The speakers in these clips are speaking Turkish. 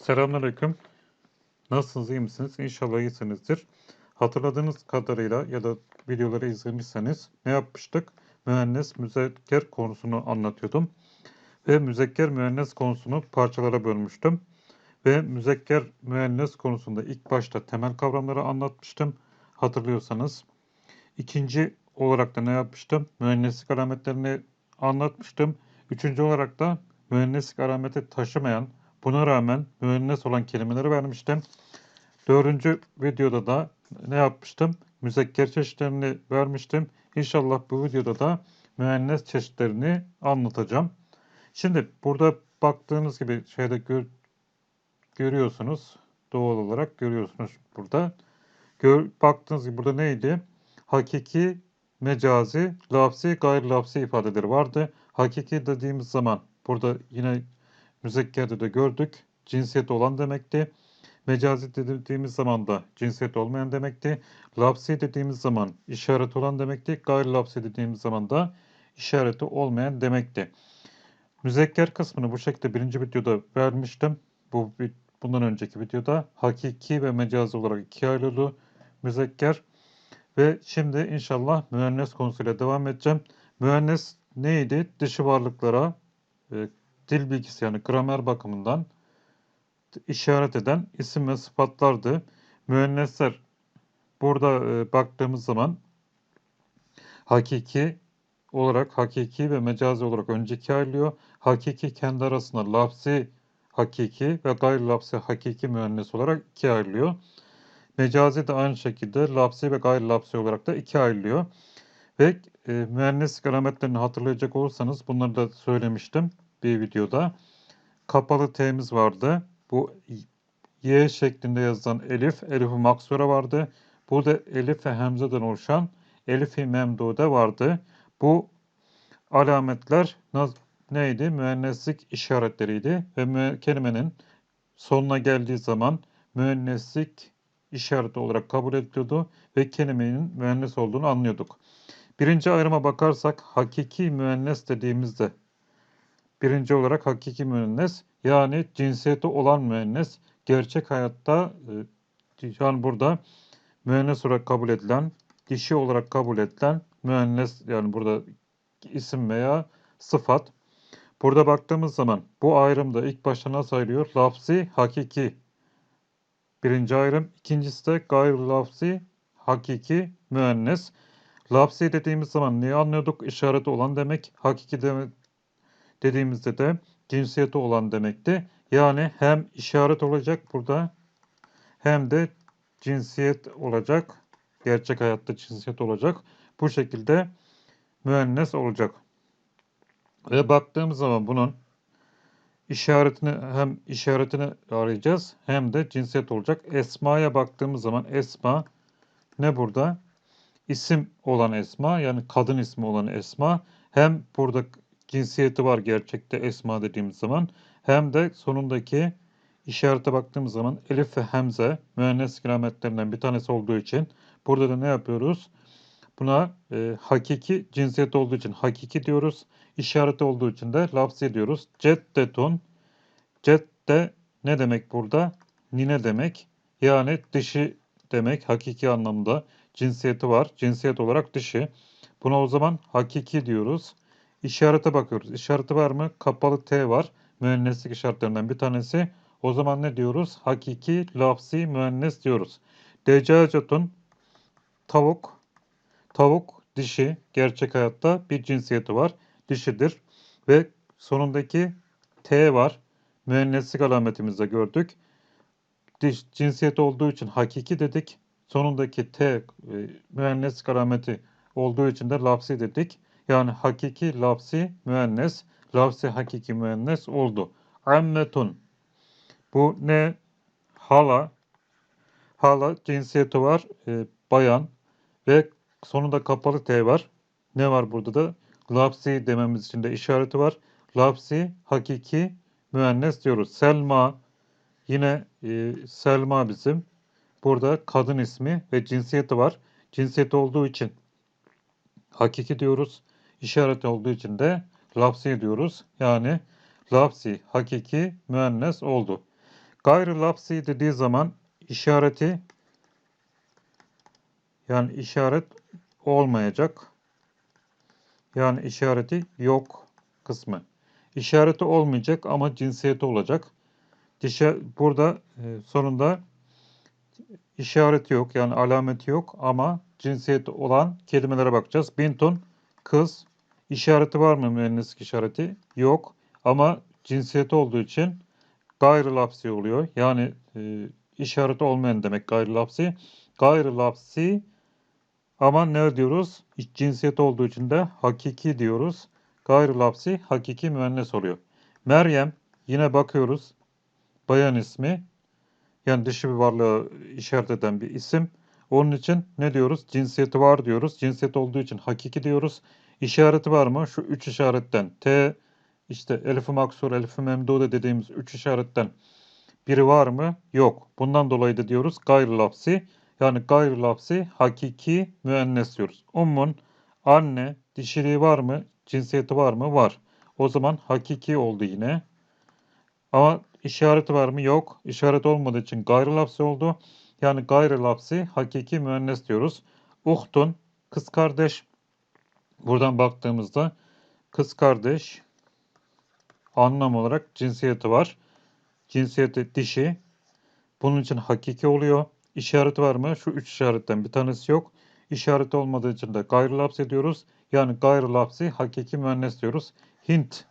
Selamünaleyküm. Nasılsınız, iyi misiniz? İnşallah iyisinizdir. Hatırladığınız kadarıyla ya da videoları izlemişseniz ne yapmıştık? Müennes müzekker konusunu anlatıyordum. Ve müzekker müennes konusunu parçalara bölmüştüm. Ve müzekker müennes konusunda ilk başta temel kavramları anlatmıştım. Hatırlıyorsanız. İkinci olarak da ne yapmıştım? Müenneslik alametlerini anlatmıştım. Üçüncü olarak da müenneslik alameti taşımayan Buna rağmen müennes olan kelimeleri vermiştim. Dördüncü videoda da ne yapmıştım? Müzekker çeşitlerini vermiştim. İnşallah bu videoda da müennes çeşitlerini anlatacağım. Şimdi burada baktığınız gibi şeyde gör, görüyorsunuz. Doğal olarak görüyorsunuz burada. Gör, baktığınız gibi burada neydi? Hakiki, mecazi, lafzi, gayri lafzi ifadeleri vardı. Hakiki dediğimiz zaman burada yine müzekkerde de gördük. Cinsiyet olan demekti. Mecazi dediğimiz zaman da cinsiyet olmayan demekti. Lapsi dediğimiz zaman işaret olan demekti. Gayri lapsi dediğimiz zaman da işareti olmayan demekti. Müzekker kısmını bu şekilde birinci videoda vermiştim. Bu bundan önceki videoda hakiki ve mecazi olarak iki ayrılı müzekker. Ve şimdi inşallah müennes konusuyla devam edeceğim. Müennes neydi? Dışı varlıklara e, dil bilgisi yani gramer bakımından işaret eden isim ve sıfatlardı. Müennesler burada e, baktığımız zaman hakiki olarak hakiki ve mecazi olarak önceki ayrılıyor. Hakiki kendi arasında lafzi hakiki ve gayri lafzi hakiki müennes olarak ikiye ayrılıyor. Mecazi de aynı şekilde lafzi ve gayri lafzi olarak da ikiye ayrılıyor. Ve e, müenneslik alametlerini hatırlayacak olursanız bunları da söylemiştim bir videoda. Kapalı T'miz vardı. Bu Y şeklinde yazılan elif, elif maksura vardı. Burada elif ve hemzeden oluşan elif-i memdude vardı. Bu alametler neydi? Müenneslik işaretleriydi ve kelimenin sonuna geldiği zaman müenneslik işareti olarak kabul ediliyordu ve kelimenin müennes olduğunu anlıyorduk. Birinci ayrıma bakarsak hakiki müennes dediğimizde Birinci olarak hakiki müennes yani cinsiyeti olan müennes gerçek hayatta e, yani burada müennes olarak kabul edilen, dişi olarak kabul edilen müennes yani burada isim veya sıfat. Burada baktığımız zaman bu ayrımda ilk başta nasıl ayırıyor? Lafzi, hakiki. Birinci ayrım. İkincisi de gayri lafzi, hakiki, müennes. Lafzi dediğimiz zaman neyi anlıyorduk? İşareti olan demek. Hakiki demek dediğimizde de cinsiyeti olan demekti. Yani hem işaret olacak burada hem de cinsiyet olacak. Gerçek hayatta cinsiyet olacak. Bu şekilde müennes olacak. Ve baktığımız zaman bunun işaretini hem işaretini arayacağız hem de cinsiyet olacak. Esma'ya baktığımız zaman esma ne burada? İsim olan esma yani kadın ismi olan esma hem burada cinsiyeti var gerçekte esma dediğimiz zaman. Hem de sonundaki işarete baktığımız zaman elif ve hemze müennes kerametlerinden bir tanesi olduğu için burada da ne yapıyoruz? Buna e, hakiki cinsiyet olduğu için hakiki diyoruz. İşareti olduğu için de lafzi diyoruz. Ceddetun. Cedde ne demek burada? Nine demek. Yani dişi demek hakiki anlamda. Cinsiyeti var. Cinsiyet olarak dişi. Buna o zaman hakiki diyoruz. İşarete bakıyoruz. İşareti var mı? Kapalı T var. Müenneslik işaretlerinden bir tanesi. O zaman ne diyoruz? Hakiki, lafzi, müennes diyoruz. Decacatun tavuk. Tavuk dişi. Gerçek hayatta bir cinsiyeti var. Dişidir. Ve sonundaki T var. Müenneslik alametimizde gördük. Diş, cinsiyet olduğu için hakiki dedik. Sonundaki T e, müenneslik alameti olduğu için de lafzi dedik. Yani hakiki lafsi müennes, lafsi hakiki müennes oldu. Ammetun. Bu ne? Hala. Hala cinsiyeti var. E, bayan. Ve sonunda kapalı T var. Ne var burada da? Lafsi dememiz için de işareti var. Lafsi hakiki müennes diyoruz. Selma. Yine e, Selma bizim. Burada kadın ismi ve cinsiyeti var. Cinsiyeti olduğu için hakiki diyoruz işaret olduğu için de lafzi diyoruz. Yani lafzi hakiki müennes oldu. Gayrı lafzi dediği zaman işareti yani işaret olmayacak. Yani işareti yok kısmı. İşareti olmayacak ama cinsiyeti olacak. Dişe, burada e, sonunda işareti yok yani alameti yok ama cinsiyeti olan kelimelere bakacağız. Bintun kız işareti var mı müenneslik işareti? Yok ama cinsiyeti olduğu için gayrı lafsi oluyor. Yani e, işareti olmayan demek gayrı lafsi. Gayrı lafsi ama ne diyoruz? Cinsiyet olduğu için de hakiki diyoruz. Gayrı lafsi hakiki müennes oluyor. Meryem yine bakıyoruz. Bayan ismi yani dişi bir varlığı işaret eden bir isim. Onun için ne diyoruz? Cinsiyeti var diyoruz. Cinsiyet olduğu için hakiki diyoruz. İşareti var mı? Şu üç işaretten T işte elif-i maksur, elif-i memdude dediğimiz üç işaretten biri var mı? Yok. Bundan dolayı da diyoruz gayrı lafsi. Yani gayrı lafsi hakiki müennes diyoruz. Ummun anne dişiliği var mı? Cinsiyeti var mı? Var. O zaman hakiki oldu yine. Ama işareti var mı? Yok. İşaret olmadığı için gayrı lafsi oldu. Yani gayrı lafsi hakiki müennes diyoruz. Uhtun kız kardeş. Buradan baktığımızda kız kardeş anlam olarak cinsiyeti var. Cinsiyeti dişi. Bunun için hakiki oluyor. İşareti var mı? Şu üç işaretten bir tanesi yok. İşareti olmadığı için de gayrı lafsi diyoruz. Yani gayrı lafsi hakiki müennes diyoruz. Hint.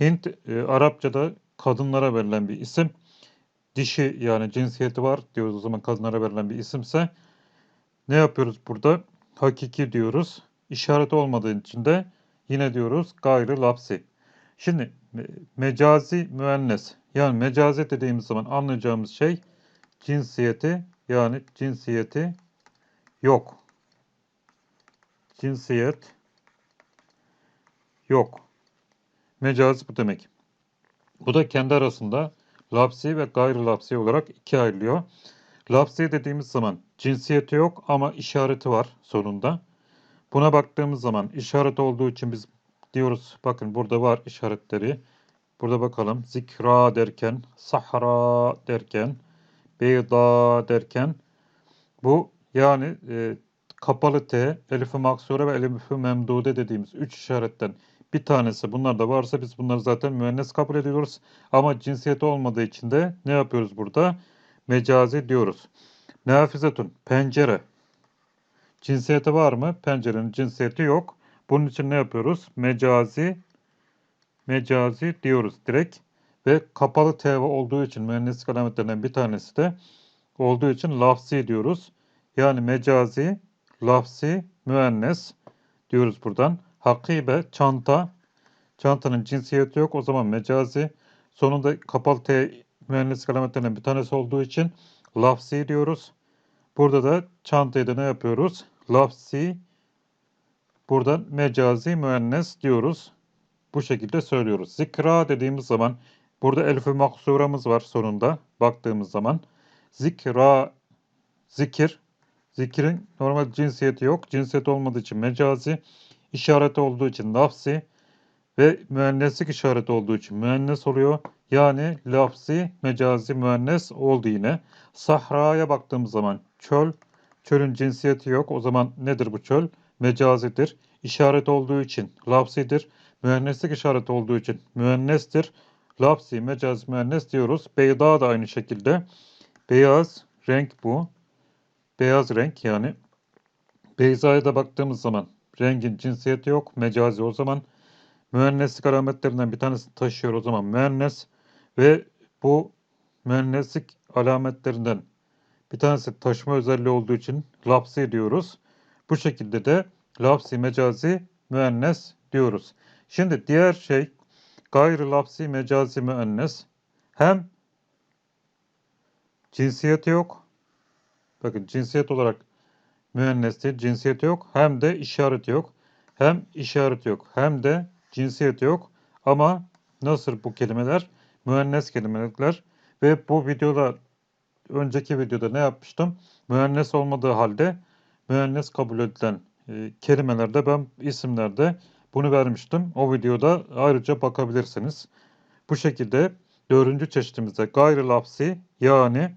Hint e, Arapçada kadınlara verilen bir isim. Dişi yani cinsiyeti var diyoruz o zaman kadınlara verilen bir isimse ne yapıyoruz burada? Hakiki diyoruz. İşareti olmadığı için de yine diyoruz gayrı lapsi. Şimdi mecazi müennes yani mecazi dediğimiz zaman anlayacağımız şey cinsiyeti yani cinsiyeti yok. Cinsiyet yok. Mecazi bu demek. Bu da kendi arasında lapsi ve gayrı lapsi olarak ikiye ayrılıyor. Lapsi dediğimiz zaman cinsiyeti yok ama işareti var sonunda. Buna baktığımız zaman işaret olduğu için biz diyoruz bakın burada var işaretleri. Burada bakalım zikra derken, sahra derken, beyda derken bu yani e, kapalı T, elif-i maksure ve elif-i memdude dediğimiz üç işaretten bir tanesi bunlar da varsa biz bunları zaten müennes kabul ediyoruz. Ama cinsiyeti olmadığı için de ne yapıyoruz burada? Mecazi diyoruz. Nafizetun pencere. Cinsiyeti var mı? Pencerenin cinsiyeti yok. Bunun için ne yapıyoruz? Mecazi mecazi diyoruz direkt. Ve kapalı tv olduğu için mühendislik alametlerinden bir tanesi de olduğu için lafzi diyoruz. Yani mecazi, lafzi, müennes diyoruz buradan. Hakibe, çanta. Çantanın cinsiyeti yok. O zaman mecazi. Sonunda kapalı T mühendislik alametlerinden bir tanesi olduğu için lafzi diyoruz. Burada da çantayı da ne yapıyoruz? Lafzi. Burada mecazi müennes diyoruz. Bu şekilde söylüyoruz. Zikra dediğimiz zaman burada elif-i maksuramız var sonunda baktığımız zaman. Zikra, zikir. Zikirin normal cinsiyeti yok. Cinsiyet olmadığı için mecazi işareti olduğu için lafzi ve müenneslik işareti olduğu için müennes oluyor. Yani lafzi, mecazi, müennes oldu yine. Sahraya baktığımız zaman çöl, çölün cinsiyeti yok. O zaman nedir bu çöl? Mecazidir. İşaret olduğu için lafzidir. Müenneslik işareti olduğu için müennestir. Lafzi, mecaz, müennes diyoruz. Beyda da aynı şekilde. Beyaz renk bu. Beyaz renk yani. Beyza'ya da baktığımız zaman Rengin cinsiyeti yok. Mecazi o zaman. Müenneslik alametlerinden bir tanesini taşıyor o zaman müennes. Ve bu müenneslik alametlerinden bir tanesi taşıma özelliği olduğu için lapsi diyoruz. Bu şekilde de lapsi, mecazi, müennes diyoruz. Şimdi diğer şey gayrı lapsi, mecazi, müennes. Hem cinsiyeti yok. Bakın cinsiyet olarak müennesti cinsiyeti yok. Hem de işareti yok. Hem işareti yok. Hem de cinsiyeti yok. Ama nasıl bu kelimeler? Müennes kelimeler. Ve bu videoda önceki videoda ne yapmıştım? Müennes olmadığı halde müennes kabul edilen e, kelimelerde ben isimlerde bunu vermiştim. O videoda ayrıca bakabilirsiniz. Bu şekilde Dördüncü çeşitimizde gayrı lafsi yani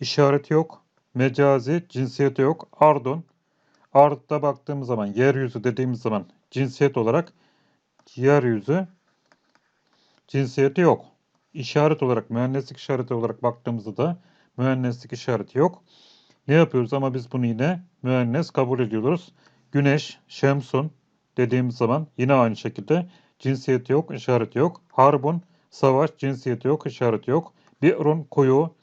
işareti yok, mecazi cinsiyeti yok. Ardun. Ard'a baktığımız zaman yeryüzü dediğimiz zaman cinsiyet olarak yeryüzü cinsiyeti yok. İşaret olarak mühendislik işareti olarak baktığımızda da mühendislik işareti yok. Ne yapıyoruz ama biz bunu yine müennes kabul ediyoruz. Güneş, şemsun dediğimiz zaman yine aynı şekilde cinsiyeti yok, işareti yok. Harbun, savaş, cinsiyeti yok, işareti yok. Bi'run, kuyu,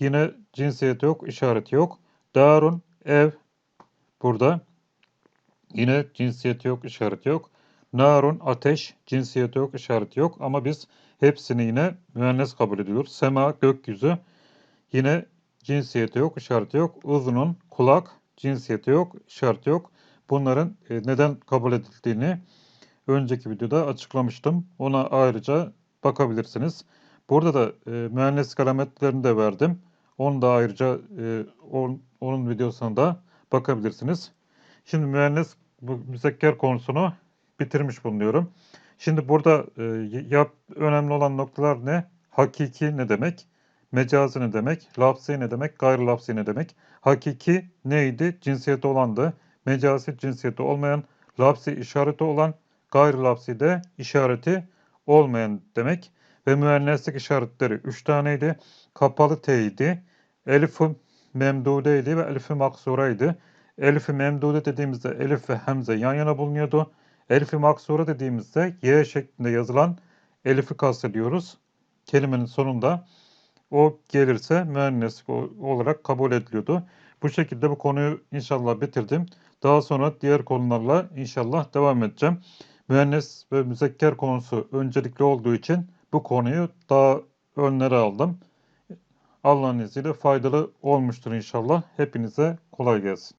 yine cinsiyeti yok, işareti yok. Darun, ev, burada yine cinsiyeti yok, işareti yok. Narun, ateş, cinsiyeti yok, işareti yok. Ama biz hepsini yine müennes kabul ediyoruz. Sema, gökyüzü, yine cinsiyeti yok, işareti yok. Uzunun, kulak, cinsiyeti yok, işareti yok. Bunların e, neden kabul edildiğini önceki videoda açıklamıştım. Ona ayrıca bakabilirsiniz. Burada da e, mühendislik alametlerini de verdim. Onu da ayrıca e, on, onun videosuna da bakabilirsiniz. Şimdi mühendis bu müzekker konusunu bitirmiş bulunuyorum. Şimdi burada e, yap, önemli olan noktalar ne? Hakiki ne demek? Mecazi ne demek? Lafzi ne demek? Gayrı lafzi ne demek? Hakiki neydi? Cinsiyeti olandı. Mecazi cinsiyeti olmayan, lafzi işareti olan, gayrı lafzi de işareti olmayan demek. Ve müenneslik işaretleri 3 taneydi. Kapalı T'ydi. Elif-i memdudeydi ve elif-i maksuraydı. Elif-i memdude dediğimizde elif ve hemze yan yana bulunuyordu. Elif-i maksura dediğimizde y şeklinde yazılan elifi kastediyoruz. Kelimenin sonunda o gelirse müenneslik olarak kabul ediliyordu. Bu şekilde bu konuyu inşallah bitirdim. Daha sonra diğer konularla inşallah devam edeceğim. Müennes ve müzekker konusu öncelikli olduğu için bu konuyu daha önlere aldım. Allah'ın izniyle faydalı olmuştur inşallah. Hepinize kolay gelsin.